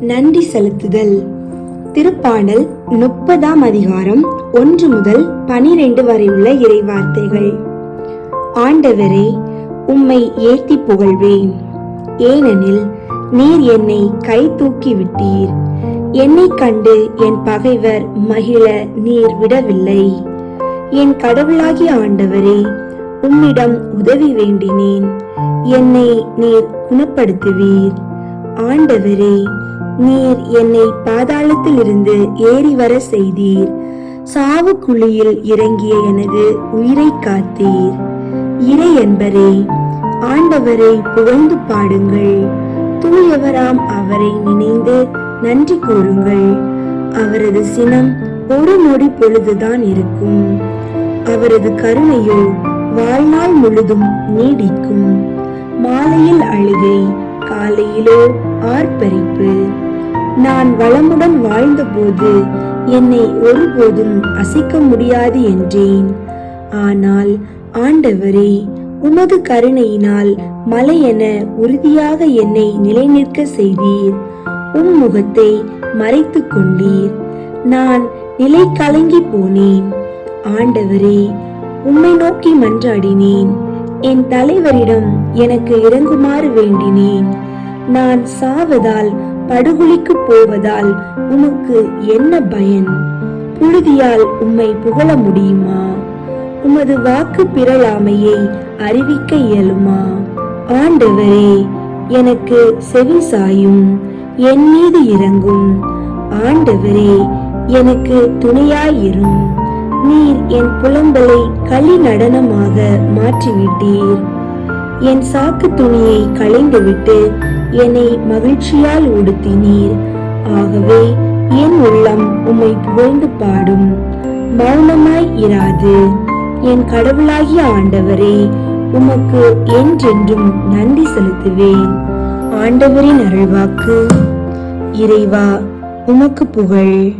நன்றி செலுத்துதல். திருப்பாடல் முப்பதாம் அதிகாரம் ஒன்று முதல் பனிரெண்டு வரை உள்ள இறைவார்த்தைகள். ஆண்டவரே உம்மை ஏத்தி புகழ்வேன். ஏனெனில் நீர் என்னை கை தூக்கி விட்டீர். என்னை கண்டு என் பகைவர் மகிழ நீர் விடவில்லை. என் கடவுளாகிய ஆண்டவரே உம்மிடம் உதவி வேண்டினேன். என்னை நீர் குணப்படுத்துவீர். ஆண்டவரே நீர் என்னை பாதாளத்திலிருந்து ஏறி வர செய்தீர். சாவு குழியில் இறங்கிய எனது உயிரை காத்தீர். இறை என்பரே ஆண்டவரை புகழ்ந்து பாடுங்கள். தூயவராம் அவரை நினைந்து நன்றி கூறுங்கள். அவரது சினம் ஒரு நொடி பொழுதுதான் இருக்கும். அவரது கருணையோ வாழ்நாள் முழுதும் நீடிக்கும். மாலையில் அழுகை காலையிலோ ஆர்ப்பரிப்பு. நான் வளமுடன் வாழ்ந்தபோது என்னை ஒருபோதும் அசைக்க முடியாது என்றேன். ஆனால் ஆண்டவரே உமது கருணையினால் மலை என உறுதியாக என்னை நிலைநிற்க செய்தீர். உம் முகத்தை மறைத்துக் கொண்டீர். நான் நிலை கலங்கி போனேன். ஆண்டவரே உம்மை நோக்கி மன்றாடினேன். என் தலைவரிடம் எனக்கு இறங்குமாறு வேண்டினேன். நான் சாவதால் படுகுழிக்கு போவதால் உமக்கு என்ன பயன்? புழுதியால் உம்மை புகழ முடியுமா? உமது வாக்கு பிறழாமையை அறிவிக்க இயலுமா? ஆண்டவரே எனக்கு செவி சாயும் என் மீது இறங்கும். ஆண்டவரே எனக்கு துணையாயிரும் நீர் என் புலம்பலை களி நடனமாக மாற்றிவிட்டீர். என் சாக்கு துணியை களைந்துவிட்டு என்னை மகிழ்ச்சியால் உடுத்தினீர். ஆகவே என் உள்ளம் உம்மை புகழ்ந்து பாடும். மௌனமாய் இராது. என் கடவுளாகிய ஆண்டவரே உமக்கு என்றென்றும் நன்றி செலுத்துவேன். ஆண்டவரின் அருள்வாக்கு. இறைவா உமக்கு புகழ்.